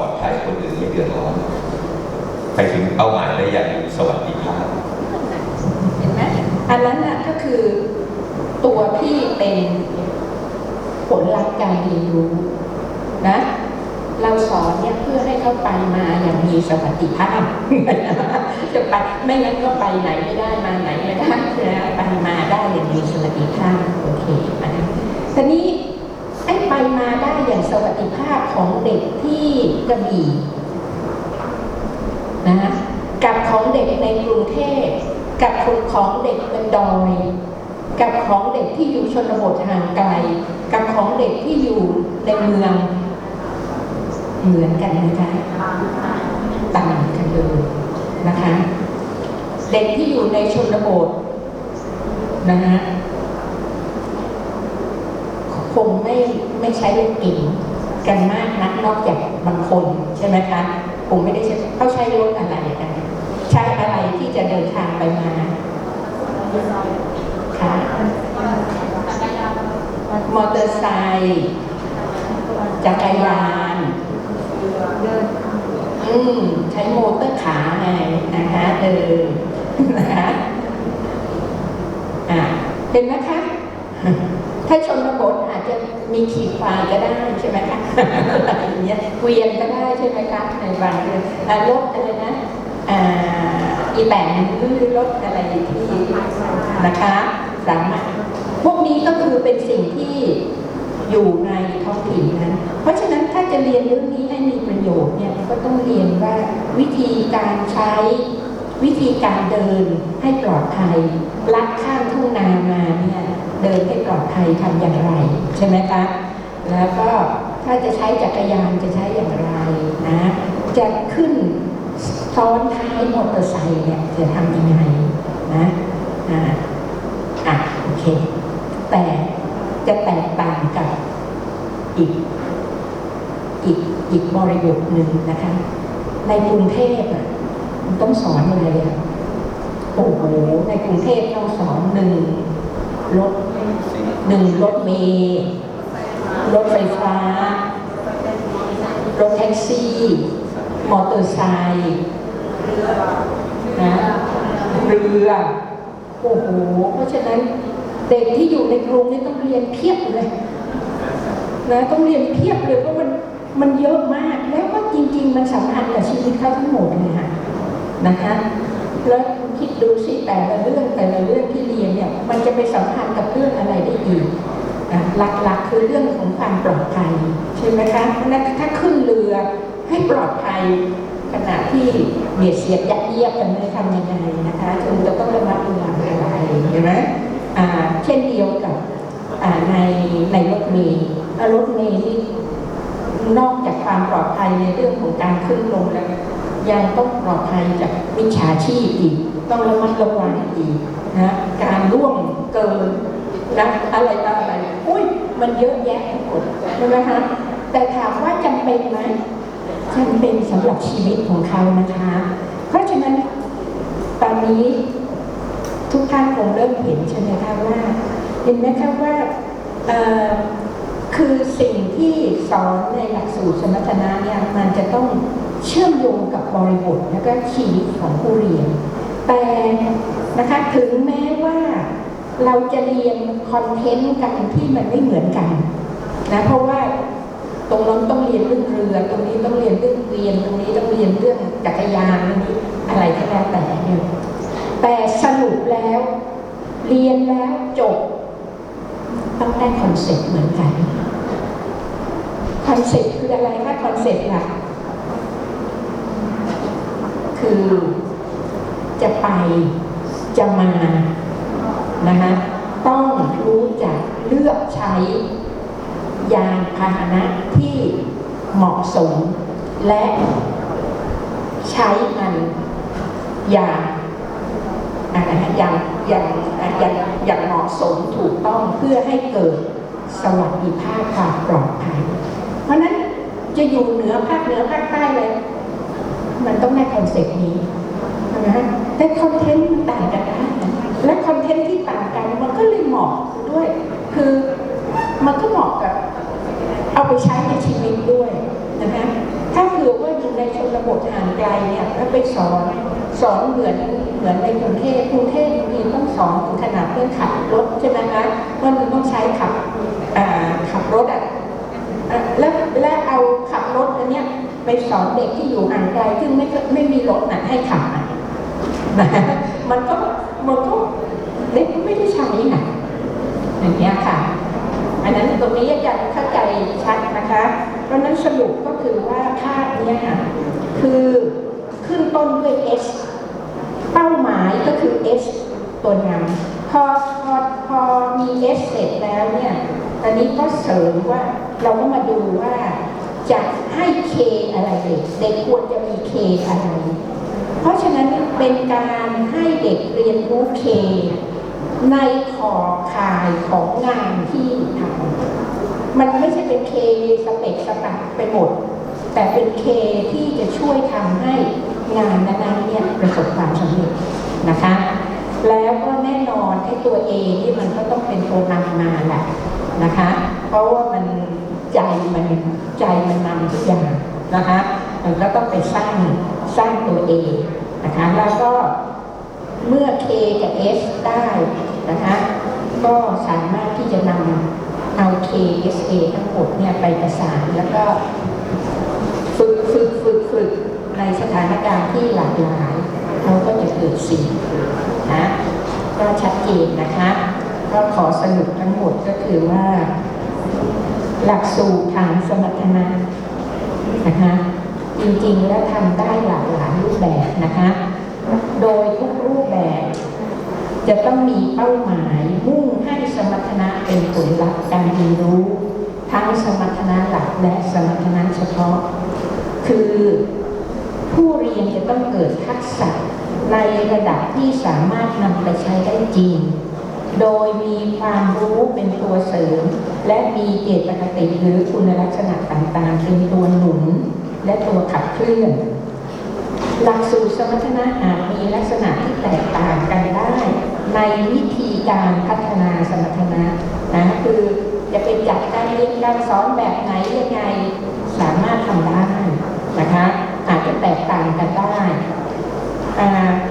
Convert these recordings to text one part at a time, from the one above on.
ปลอดภัยคนอื่นไม่เดือดร้อนไปถึงเป้าหมายได้อย่างสวัสดิภาพเห็นไหมอันนั้นน่ะก็คือตัวที่เป็นผลลัพธ์การเรียนรู้นะ เราสอนเนี่ยเพื่อให้เขาไปมาอย่างมีสวัสดิภาพจะไปไม่งั้นก็ไปไหนไม่ได้มาไหนไม่ได้นะไปมาได้อย่างมีสวัสดิภาพโอเคนะทีนี้ มาได้อย่างสวัสดิภาพของเด็กที่กระบี่นะกับของเด็กในกรุงเทพกับคนของเด็กเป็นดอยกับของเด็กที่อยู่ชนบทห่างไกล กับของเด็กที่อยู่ในเมือง เหมือนกันนะคะต่างกันเลยนะคะ เด็กที่อยู่ในชนบทนะคะคงไม่ ไม่ใช้รถเก๋งกันมากนักนอกจากบางคนใช่ไหมคะคงไม่ได้ใช้เขาใช้รถอะไรกันใช้อะไรที่จะเดินทางไปมาค่ะมอเตอร์ไซค์จักรยานอืมใช้โมเตอร์ขาไงนะคะเออนะคะอะเห็นไหมคะ ถ้าชนบทอาจจะ มีขีดควายก็ได้ใช่ไหมคะอะไรอย่างเงี้ยเกวียนก็ได้ใช่ไหมคะในบางเรื่องรถอะไรนะอ่าอีแตนหรือรถอะไรที่นะคะสามารถพวกนี้ก็คือเป็นสิ่งที่อยู่ในท้องถิ่นนั้น เพราะฉะนั้นถ้าจะเรียนเรื่องนี้ให้มีประโยชน์เนี่ยก็ต้องเรียนว่าวิธีการใช้วิธีการเดินให้ปลอดภัยลัดข้ามทุ่งนามาเนี่ย เดินให้ปลอดภัยทำอย่างไร ใช่ไหมคะ แล้วก็ถ้าจะใช้จักรยานจะใช้อย่างไรนะ จะขึ้นซ้อนท้ายมอเตอร์ไซค์เนี่ยจะทำยังไงนะอ่าอะโอเค แต่จะแตกต่างกับอีกอีกอีกบริบทหนึ่งนะคะ ในกรุงเทพอะต้องสอนอะไรอะโอ้โหในกรุงเทพต้องสอนหนึ่ง รถหนึ่งรถเมล์รถไฟฟ้า รถแท็กซี่ มอเตอร์ไซค์นะเรือโอ้โหเพราะฉะนั้นเด็กที่อยู่ในกรุงนี่ต้องเรียนเพียบเลยนะต้องเรียนเพียบเลยเพราะมันมันเยอะมากแล้วก็จริง ๆ มันสัมพันธ์กับชีวิตเขาทั้งหมดเลยค่ะนะคะ แล้วคิดดูสิแต่ละเรื่องแต่ละเรื่องที่เรียนเนี่ยมันจะไปสัมพันธ์กับเรื่องอะไรได้อีกอะหลักๆคือเรื่องของความปลอดภัยใช่ไหมคะเพราะนั้นถ้าขึ้นเรือให้ปลอดภัยขณะที่เบียดเสียดยัดเยียดกันไม่ทำยังไงนะคะจึงจะต้องระมัดระวังอะไรเห็นไหมเช่นเดียวกับในในรถเมล์รถเมล์นี่นอกจากความปลอดภัยในเรื่องของการขึ้นลงแล้ว ยังต้องปลอดภัยจากมิจฉาชีพอีก ต้องระมัดระวังอีกนะการล่วงเกินนะอะไรต่ออะไรอุ้ยมันเยอะแยะทั้งหมดใช่ไหมคะแต่ถามว่าจำเป็นไหมจำเป็นสำหรับชีวิตของเขานะคะ เพราะฉะนั้นตอนนี้ทุกท่านคงเริ่มเห็นใช่ไหมคะว่าเห็นไหมคะว่าคือสิ่งที่สอนในหลักสูตรสมรรถนะเนี่ยมันจะต้อง เชื่อมโยงกับบริบทและก็ชีวิตของผู้เรียน แต่นะคะถึงแม้ว่าเราจะเรียนคอนเทนต์กันที่มันไม่เหมือนกันนะเพราะว่าตรงนั้นต้องเรียนเรื่องเรือ ตรงนี้ต้องเรียนเรื่องเกวียน ตรงนี้ต้องเรียนเรื่องจักรยานนี้อะไรก็แล้วแต่เนี่ยแต่สรุปแล้ว เรียนแล้วจบ ต้องได้คอนเซ็ปต์เหมือนกัน คอนเซ็ปต์คืออะไรคะคอนเซ็ปต์หลัก คือจะไปจะมานะคะต้องรู้จักเลือกใช้ยานพาหนะที่เหมาะสม และใช้มันอย่างอะไรนะย่างอย่างอย่างอย่างเหมาะสมถูกต้องเพื่อให้เกิดสวัสดิภาพความปลอดภัย เพราะนั้นจะอยู่เหนือภาคเหนือภาคใต้เลย มันต้องได้คอนเซ็ปต์นี้นะแต่คอนเทนต์มันต่างกันได้นะและคอนเทนต์ที่ต่างกันมันก็เลยเหมาะด้วย คือมันก็เหมาะกับเอาไปใช้ในชีวิตด้วยนะคะถ้าเผื่อว่าอยู่ในชนบทห่างไกลเนี่ยแล้วไปสอนสอนเหมือนเหมือนในกรุงเทพกรุงเทพบางทีต้องสอนถึงขนาดเรื่องขับรถใช่ไหมคะเพรามันต้องใช้ขับขับรถอะแล้วแล้วเอาขับรถอันเนี้ย ไปสอนเด็กที่อยู่ห่างไกลซึ่งไม่ไม่มีรถน่ะให้ขับนะมันก็มันก็เด็กไม่ได้ใช้น่ะอย่างเงี้ยค่ะ อันนั้นตรงนี้อาจารย์เข้าใจชัดนะคะ เพราะนั้นสรุปก็คือว่าภาพเนี้ยค่ะคือขึ้นต้นด้วย S เป้าหมายก็คือ S ตัวนำพอพอพอมี S เสร็จแล้วเนี่ยตอนนี้ก็เสริมว่าเราก็มาดูว่าจะ ให้ K อะไรเด็ก เด็กควรจะมี K อะไร เพราะฉะนั้นเป็นการให้เด็กเรียนรู้ K ในขอบข่ายของงานที่ทำมันไม่ใช่เป็นเคสเปกสปักไปหมด แต่เป็นเคที่จะช่วยทำให้งานนั้นเนี่ยประสบความสำเร็จนะคะ แล้วก็แน่นอนไอ้ตัว A ที่มันก็ต้องเป็นตัวนำมาแหละนะคะ เพราะว่ามัน ใจมันใจมันนำทุกอย่างนะคะมันก็ต้องไปสร้างสร้างตัว A นะคะแล้วก็เมื่อ K กับ S ได้นะคะก็สามารถที่จะนำเอา K S A ทั้งหมดเนี่ยไปประสานแล้วก็ฝึกฝึกฝึกฝึกในสถานการณ์ที่หลากหลายเราก็จะเกิดสิ่งนะก็ชัดเจนนะคะ ก็ขอสรุปทั้งหมดก็คือว่า หลักสูตรทางสมรรถนะนะคะจริงๆแล้วทำได้หลากหลายรูปแบบนะคะ โดยทุกรูปแบบ จะต้องมีเป้าหมายมุ่งให้สมรรถนะเป็นผลลัพธ์การเรียนรู้ ทั้งสมรรถนะหลักและสมรรถนะเฉพาะ คือผู้เรียนจะต้องเกิดทักษะในระดับที่สามารถนำไปใช้ได้จริง โดยมีความรู้เป็นตัวเสริม และมีเจตคติหรือคุณลักษณะต่างๆเป็นตัวหนุน และตัวขับเคลื่อน หลักสูตรสมรรถนะอาจมีลักษณะที่แตกต่างกันได้ ในวิธีการพัฒนาสมรรถนะนะคือจะเป็นจัดการเรียนการสอนแบบไหนยังไงสามารถทำได้นะคะอาจจะแตกต่างกันได้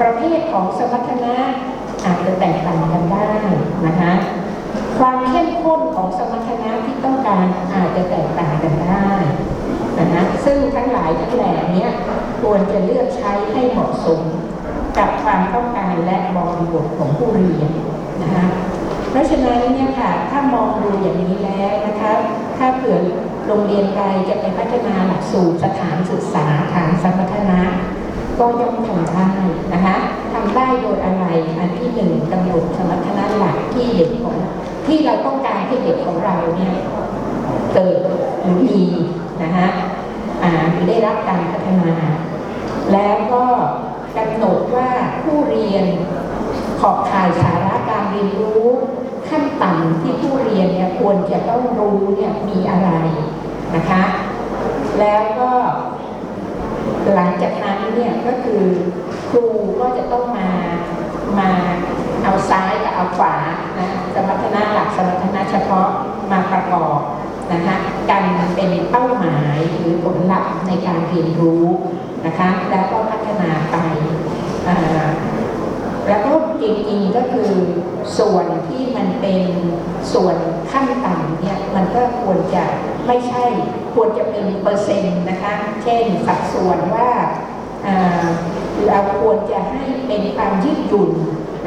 ประเภทของสมรรถนะอาจจะแตกต่างกันได้นะคะ ความเข้มข้นของสมรรถนะที่ต้องการอาจจะแตกต่างกันได้นะคะซึ่งทั้งหลายทั้งแหล่นี้ควรจะเลือกใช้ให้เหมาะสมกับความต้องการและบริบทของผู้เรียนนะคะเพราะฉะนั้นเนี่ยค่ะถ้ามองดูอย่างนี้แล้วนะคะถ้าเผื่อโรงเรียนใดจะไปพัฒนาหลักสูตรสถานศึกษาทางสมรรถนะ ก็ย่อมทำได้นะคะ ทำได้โดยอะไร อันที่หนึ่งกำหนดสมรรถนะหลักที่เด็กของที่เราต้องการให้เด็กของเราเนี่ยเกิดหรือมีนะคะอ่าหรือได้รับการพัฒนา แล้วก็กำหนดว่าผู้เรียนขอบข่ายสาระการเรียนรู้ ขั้นต่ำที่ผู้เรียนเนี่ยควรจะต้องรู้เนี่ยมีอะไรนะคะ แล้วก็หลังจากนั้นเนี่ยก็คือ ครูก็จะต้องมามาเอาซ้ายกับเอาขวานะสมรรถนะหลักสมรรถนะเฉพาะมาประกอบนะคะกันเป็นเป้าหมายหรือผลลัพธ์ในการเรียนรู้นะคะแล้วก็พัฒนาไปแล้วก็จริงๆก็คือส่วนที่มันเป็นส่วนขั้นต่ำเนี่ยมันก็ควรจะไม่ใช่ควรจะเป็นเปอร์เซ็นต์นะคะ เช่นสัดส่วนว่า เราควรจะให้เป็นความยืดหยุ่น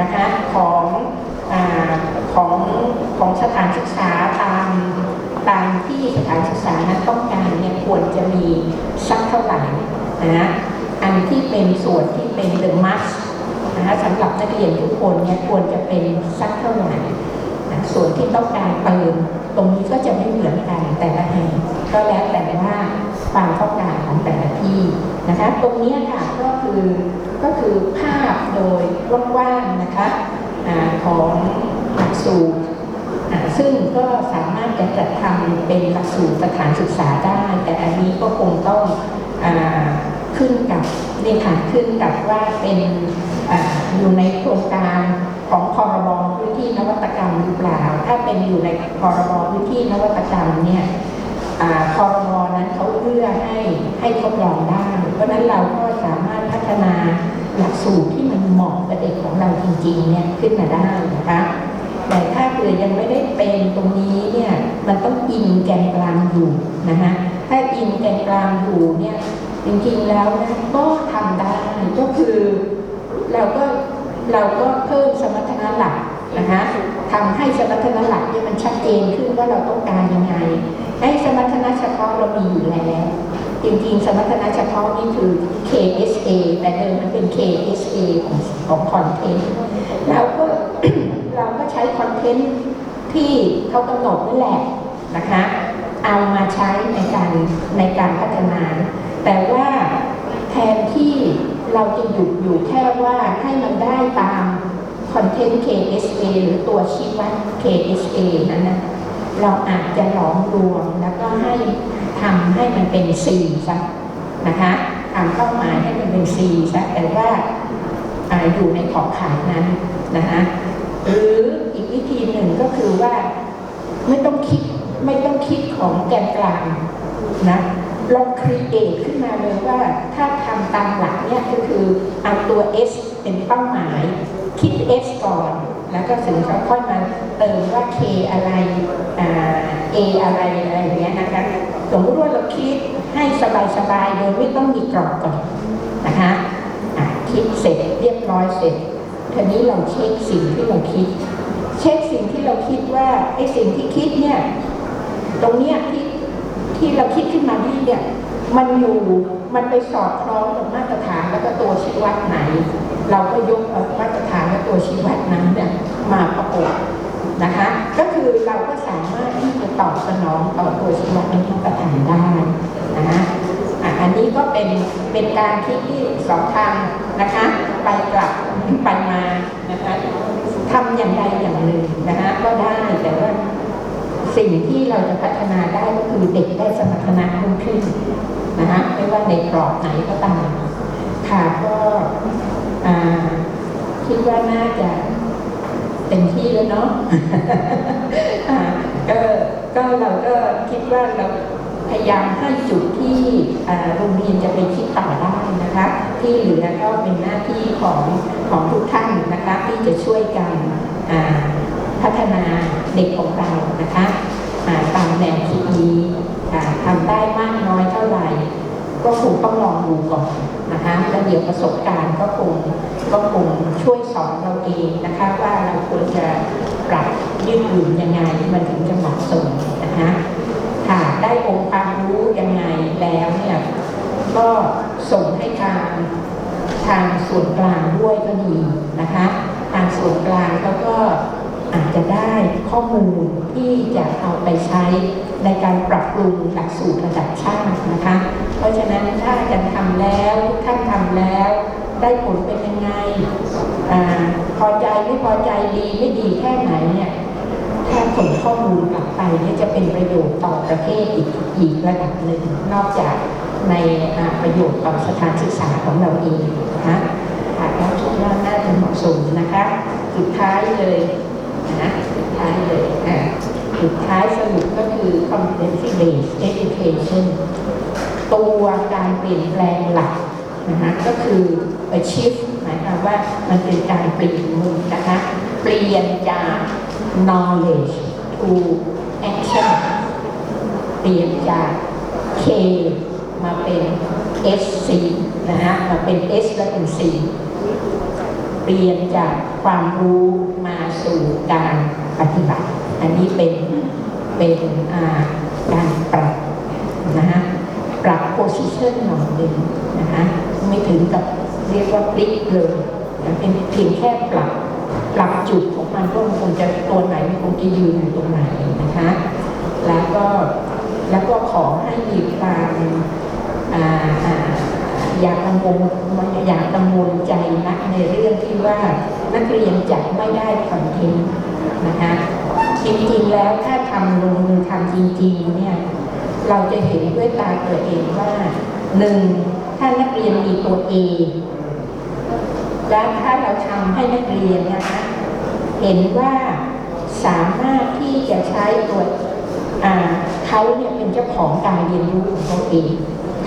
นะคะของอของของสถานศึกษาตามตามที่สถานศึกษานั้นต้องการเนี่ยควรจะมีสักเท่าไหร่นะอันที่เป็นส่วนที่เป็น the must นะคะสำหรับนักเรียนทุกคนเนี่ยควรจะเป็นสักเท่าไหร่นะส่วนที่ต้องการเติมตรงนี้ก็จะไม่เหมือนกันแต่ละแห่งก็แล้วแต่ว่าความต้องการของแต่ละที่ นะคะตรงนี้ค่ะก็คือก็คือภาพโดยกว้างๆนะคะของหลักสูตรซึ่งก็สามารถจะจัดทำเป็นหลักสูตรสถานศึกษาได้ แต่อันนี้ก็คงต้องอขึ้นกับนี่ค่ะขึ้นกับว่าเป็นออยู่ในโครงการของพรบพื้นที่นวัตกรรมหรือเปล่า ถ้าเป็นอยู่ในพรบพื้นที่นวัตกรรมเนี่ย คอรมอนั้นเขาเอื้อให้ให้ทดลองได้ เพราะฉะนั้นเราก็สามารถพัฒนาหลักสูตรที่มันเหมาะกับเด็กของเราจริงๆเนี่ยขึ้นมาได้นะคะแต่ถ้าเกิดยังไม่ได้เป็นตรงนี้เนี่ยมันต้องอินแกนกลางอยู่นะคะถ้าอินแกนกลางอยู่เนี่ยจริงๆแล้วนะก็ทำได้ก็คือเราก็เราก็เพิ่มสมรรถนะหลักนะคะทำให้สมรรถนะหลักเนี่ยมันชัดเจนขึ้นว่าเราต้องการยังไง ให้สมรรถนะเฉพาะเรามีอยู่แล้ว จริงๆ สมรรถนะเฉพาะนี่คือ KSA แต่เดิมมันเป็น KSA ของของคอนเทนต์แล้วก็เราก็ใช้คอนเทนต์ที่เขากำหนดนั่นแหละนะคะ เอามาใช้ในการในการพัฒนา แต่ว่าแทนที่เราจะหยุดอยู่แค่ว่าให้มันได้ตามคอนเทนต์ KSA หรือตัวชี้วัด KSA นั้นนะ เราอาจจะหลอมรวมแล้วก็ให้ทำให้มันเป็น C ซะนะคะทำเป้าหมายให้มันเป็น C ซะแต่ว่าอาอยู่ในขอบข่ายนั้นนะคะหรืออีกวิธีหนึ่งก็คือว่าไม่ต้องคิดไม่ต้องคิดของแกนกลางนะลองครีเอทขึ้นมาเลยว่าถ้าทำตามหลักเนี่ยก็คือเอาตัว S เป็นเป้าหมาย คิด S ก่อน แล้วก็ถึงจะค่อยมาเติมว่า K อะไรอ่า A อะไรอะไรอย่างเงี้ยนะคะสมมติว่าเราคิดให้สบายๆโดยไม่ต้องมีกรอบก่อนนะคะะคิดเสร็จเรียบร้อยเสร็จทีนี้เราเช็คสิ่งที่เราคิด เช็คสิ่งที่เราคิดว่าไอ้สิ่งที่คิดเนี่ยตรงเนี้ยที่ที่เราคิดขึ้นมานี่เนี่ยมันอยู่มันไปสอดคล้องกับมาตรฐานแล้วก็ตัวชี้วัดไหน เราก็ยกเอามาตรฐาน ตัวชี้วัดนั้นเนี่ยมาประกอบนะคะ ก็คือเราก็สามารถที่จะตอบสนองต่อตัวชี้วัดในมาตรฐานได้นะคะอะอันนี้ก็เป็นเป็นการคิดที่สองทางนะคะ ไปกลับไปมานะคะทำอย่างใดอย่างหนึ่งนะคะก็ได้แต่ว่าสิ่งที่เราจะพัฒนาได้ก็คือเด็กได้สมรรถนะเพิ่มขึ้นนะคะไม่ว่าในกรอบไหนก็ตามค่ะก็อ่า คิดว่าน่าจะเต็มที่แล้วเนาะก็ก็เราก็คิดว่าเราพยายามให้จุดที่โรงเรียนจะไปคิดต่อได้นะคะ ที่เหลือก็เป็นหน้าที่ของของทุกท่านนะคะที่จะช่วยกันพัฒนาเด็กของเรานะคะตามแนวคิดนี้ทำได้มากน้อยเท่าไหร่ ก็คงต้องลองดูก่อนนะคะแล้วเดี๋ยวประสบการณ์ก็คง ก็คงช่วยสอนเราเองนะคะว่าเราควรจะปรับยืดหยุ่นยังไงมันถึงจะเหมาะสมนะคะค่ะได้องค์ความรู้ยังไงแล้วเนี่ยก็ส่งให้ทางทางส่วนกลางด้วยก็ดีนะคะทางส่วนกลางเขาก็อาจจะได้ข้อมูลที่จะเอาไปใช้ในการปรับปรุงหลักสูตรระดับชาตินะคะ เพราะฉะนั้นถ้าอาจารย์ทำแล้วทุกท่านทำแล้ว ได้ผลเป็นยังไงอพอใจไม่พอใจดีไม่ดีแค่ไหนเนี่ยถ้าส่งข้อมูลกลับไปเนี่ยจะเป็นประโยชน์ต่อประเทศอีกอีกระดับหนึ่งนอกจากในประโยชน์ต่อสถานศึกษาของเราเองนะคะค่ะก็คิดว่าน่าจะเหมาะสมนะคะ สุดท้ายเลยนะสุดท้ายเลยอ่าสุดท้ายสรุปก็คือ competency based education ตัวการเปลี่ยนแปลงหลัก นะคะก็คือ achieve หมายความว่ามันเป็นการเปลี่ยนมุมนะคะเปลี่ยนจาก knowledge to action เปลี่ยนจาก K มาเป็น SC นะฮะมาเป็น S และเป็น C เปลี่ยนจากความรู้มาสู่การปฏิบัติ อันนี้เป็นเป็นการปรับนะฮะปรับ position หน่อยหนึ่ง ถึงกับเรียกว่าพลิกเลยนเป็นเพียงแค่ปรับปรับจุดของมันว่ามันควรจะตัวไหนมันควรจะยืนอยู่ตรงไหนนะคะ แล้วก็แล้วก็ขอให้มีความอย่ากังวลอย่ากังวลใจนักในเรื่องที่ว่านักเรียนจะไม่ได้คอนเทนต์นะคะจริงๆแล้วถ้าทำลงมือทำจริงๆเนี่ยเราจะเห็นด้วยตาตัวเองว่า หนึ่งถ้านักเรียนมีตัว A และถ้าเราทำให้นักเรียนนะคะเห็นว่าสามารถที่จะใช้ตัวเขาเนี่ยเป็นเจ้าของการเรียนรู้ของเขาเอง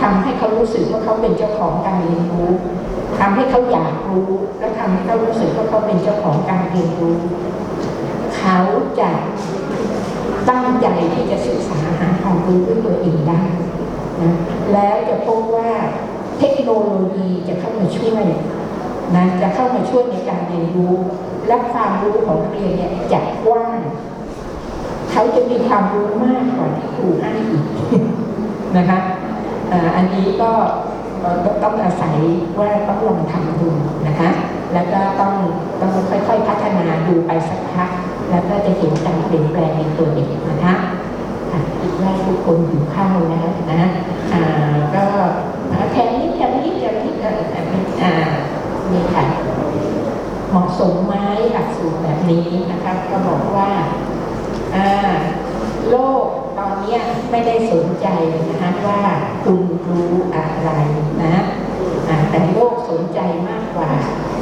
ทำให้เขารู้สึกว่าเขาเป็นเจ้าของการเรียนรู้ทำให้เขาอยากรู้และทำให้เขารู้สึกว่าเขาเป็นเจ้าของการเรียนรู้ เขาจะตั้งใจที่จะศึกษาหาความรู้ด้วยตัวเองได้นะ แล้วจะพบว่าเทคโนโลยีจะเข้ามาช่วยนะจะเข้ามาช่วยในการเรียนรู้ และความรู้ของเรียนเนี่ยจะกว้างเขาจะมีความรู้มากกว่าที่ครูให้อีกนะคะอันนี้ก็ต้องอาศัยว่าต้องลองทำดูนะคะ แล้วก็ต้องต้องค่อยๆพัฒนาดูไปสักพัก แล้วก็จะเห็นการเปลี่ยนแปลงในตัวเด็กนะคะอะคิดว่าทุกคนอยู่ข้าวแล้วนะ อ่าก็อ่าแทนนิดแทนนิดแทนนิดเอ่อแทนนิดอ่านี่ค่ะเหมาะสมไหมหลักสูตรแบบนี้นะคะก็บอกว่าอ่าโลกตอนเนี้ยไม่ได้สนใจนะคะว่าคุณรู้อะไรนะอ่าแต่โลกสนใจมากกว่า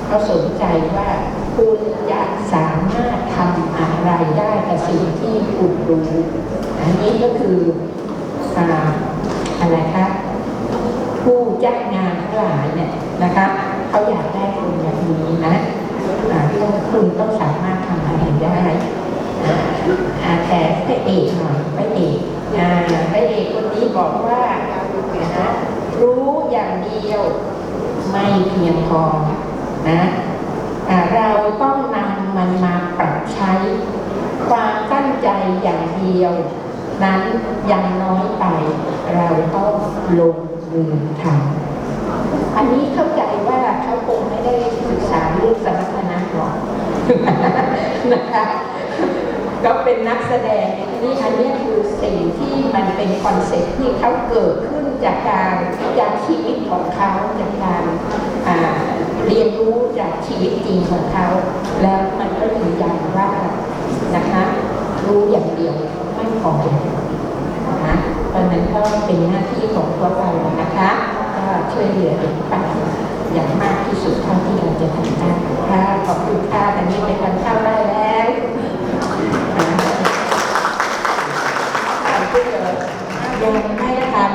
เขาสนใจว่าคุณจะสามารถทำอะไรได้กับสิ่งที่คุณรู้ อันนี้ก็คืออ่า อะไรคะผู้จ้างงานทั้งหลายเนี่ยนะคะเขาอยากได้คนแบบนี้นะอ่ต้องคุณต้องสามารถทำอะไรได้แต่พระเอกหน่อยพระเอกอ่เอกคนนี้บอกว่านะรู้อย่างเดียวไม่เพียงพอนะเราต้องนำมันมาปรับใช้ ความตั้งใจอย่างเดียว นั้นยังน้อยไปเราต้องลงมือทำอันนี้เข้าใจว่าเขาคงไม่ได้ศึกษาเรื่องสมรรถนะหรอกนะคะก็เป็นนักแสดงนนี้อันนี้คือสิ่งที่มันเป็นคอนเซ็ปต์ที่เขาเกิดขึ้นจากการจากชีวิตของเขาจากการเรียนรู้จากชีวิตจริงของเขา แล้วมันก็ยืนยันว่านะคะรู้อย่างเดียว ของนะตอนนั้นก็เป็นหน้าที่ของตัวกเรานะคะก็ช่วยเหลือเด็กปอย่างมากที่สุดเท่าที่เราจะทำได้ค่ะขอบคุณค่ะตอนนี้ไปทานข้าได้แล้วขอบคุณเลยโมให้ทาน